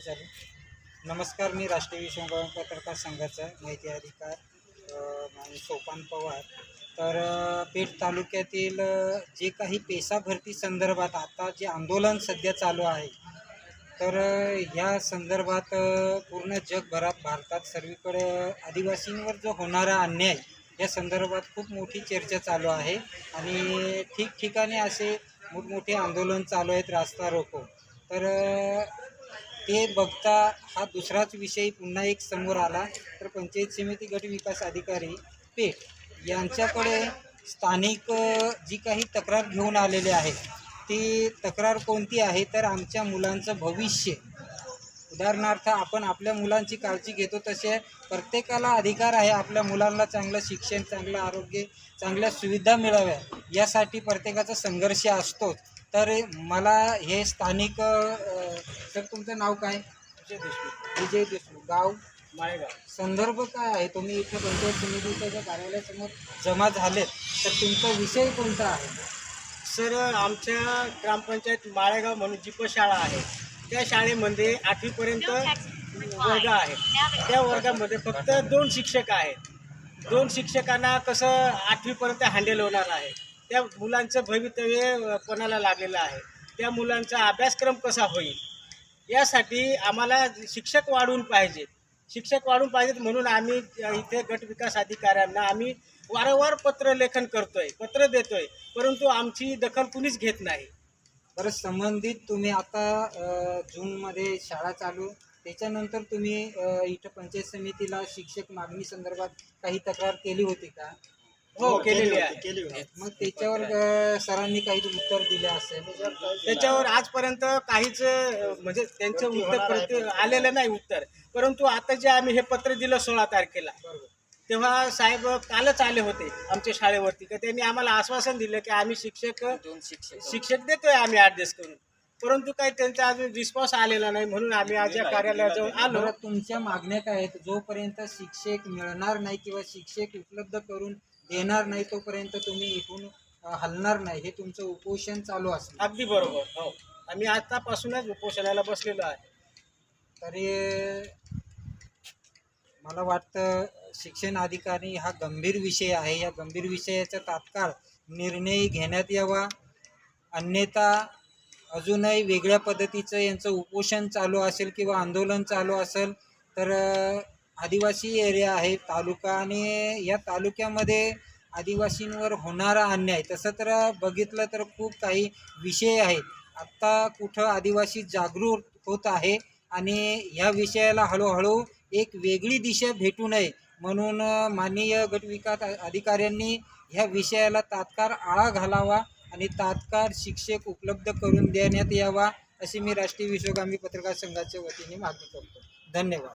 कधी चालू नमस्कार मी राष्ट्रीय विश्वभवन पत्रकार संघाचा माहिती अधिकार सोपान पवार. तर पेठ तालुक्यातील जे काही पेसा भरती संदर्भात आता जे आंदोलन सध्या चालू आहे तर ह्या संदर्भात पूर्ण जगभरात भारतात सर्वीकडे आदिवासींवर जो होणारा अन्याय या संदर्भात खूप मोठी चर्चा चालू आहे. आणि ठिकठिकाणी असे मोठमोठे आंदोलन चालू आहेत रास्ता रोको. तर हे बघता हा दुसराच विषय पुन्हा एक समोर आला. तर पंचायत समिती गट विकास अधिकारी पेठ यांच्याकडे स्थानिक जी काही तक्रार घेऊन आलेले आहे ती तक्रार कोणती आहे? तर आमच्या मुलांचं भविष्य. उदाहरणार्थ आपण आपल्या मुलांची काळजी घेतो तसे प्रत्येकाला अधिकार आहे आपल्या मुलांना चांगलं शिक्षण चांगलं आरोग्य चांगल्या सुविधा मिळाव्या यासाठी प्रत्येकाचा संघर्ष असतोच. तर मला हे स्थानिक सर तुमचं नाव काय? विजय देशमुख. विजय देशमुख. गाव? माळेगाव. संदर्भ काय आहे? तुम्ही इथे पंचायत समितीच्या ज्या कार्यालयासमोर जमा झालेत तर तुमचा विषय कोणता आहे? सर आमच्या ग्रामपंचायत माळेगाव म्हणून जिप शाळा आहे त्या शाळेमध्ये आठवीपर्यंत वर्ग आहे. त्या वर्गामध्ये फक्त दोन शिक्षक आहेत. दोन शिक्षकांना कसं आठवीपर्यंत हँडल होणार आहे? त्या मुलांचं भवितव्य अ, कोणाला लागलेलं आहे? त्या मुलांचा अभ्यासक्रम कसा होईल? यासाठी आम्हाला शिक्षक वाढवून पाहिजेत. शिक्षक वाढून पाहिजेत म्हणून आम्ही इथे गट विकास अधिकाऱ्यांना आम्ही वारंवार पत्र लेखन करतोय पत्र देतोय परंतु आमची दखल कुणीच घेत नाही. बरं संबंधित तुम्ही आता जूनमध्ये शाळा चालू त्याच्यानंतर तुम्ही इथं पंचायत समितीला शिक्षक मागणी संदर्भात काही तक्रार केली होती का? हो केलेली आहे. मग त्याच्यावर अ, सरांनी काही उत्तर दिले असेल? त्याच्यावर आजपर्यंत काहीच अ, म्हणजे त्यांचं उत्तर प्रति आलेलं नाही उत्तर. परंतु आता जे आम्ही हे पत्र दिलं सोळा तारखेला बरोबर तेव्हा साहेब कालच आले होते आमच्या शाळेवरती. तर त्यांनी आम्हाला आश्वासन दिलं की आम्ही शिक्षक दोन शिक्षक. शिक्षक देतोय आम्ही ऍडजस्ट करून. परंतु काही त्यांचा अजून रिस्पॉन्स आलेला नाही. म्हणून आम्ही आज या कार्यालयाजवळ आलो. बरं तुमच्या मागण्या काय आहेत? जोपर्यंत शिक्षक मिळणार नाही किंवा शिक्षक उपलब्ध करून देणार नाही तोपर्यंत तुम्ही इथून अ, हलणार नाही. हे तुमचं उपोषण चालू असणार अगदी बरोबर. हो. आम्ही आतापासूनच उपोषणाला बसलेलो आहे. तरी मला वाटतं शिक्षण अधिकारी हा गंभीर विषय आहे. या गंभीर विषयाचा तात्काळ निर्णय घेण्यात यावा. अन्यथा अजूनही वेगळ्या पद्धतीचं यांचं उपोषण चालू असेल किंवा आंदोलन चालू असेल तर आदिवासी एरिया आहे तालुका आणि या तालुक्यामध्ये आदिवासींवर होणारा अन्याय. तसं तर बघितलं तर खूप काही विषय आहेत. आत्ता कुठं आदिवासी जागरूक होत आहे आणि ह्या विषयाला हळूहळू एक वेगळी दिशा भेटू नये म्हणून माननीय गटविकास अधिकाऱ्यांनी ह्या विषयाला तात्काळ आळा घालावा आणि तात्काळ शिक्षक उपलब्ध करून देण्यात यावा अशी मी राष्ट्रीय विश्वगामी पत्रकार संघाच्या वतीने मागणी करतो. धन्यवाद.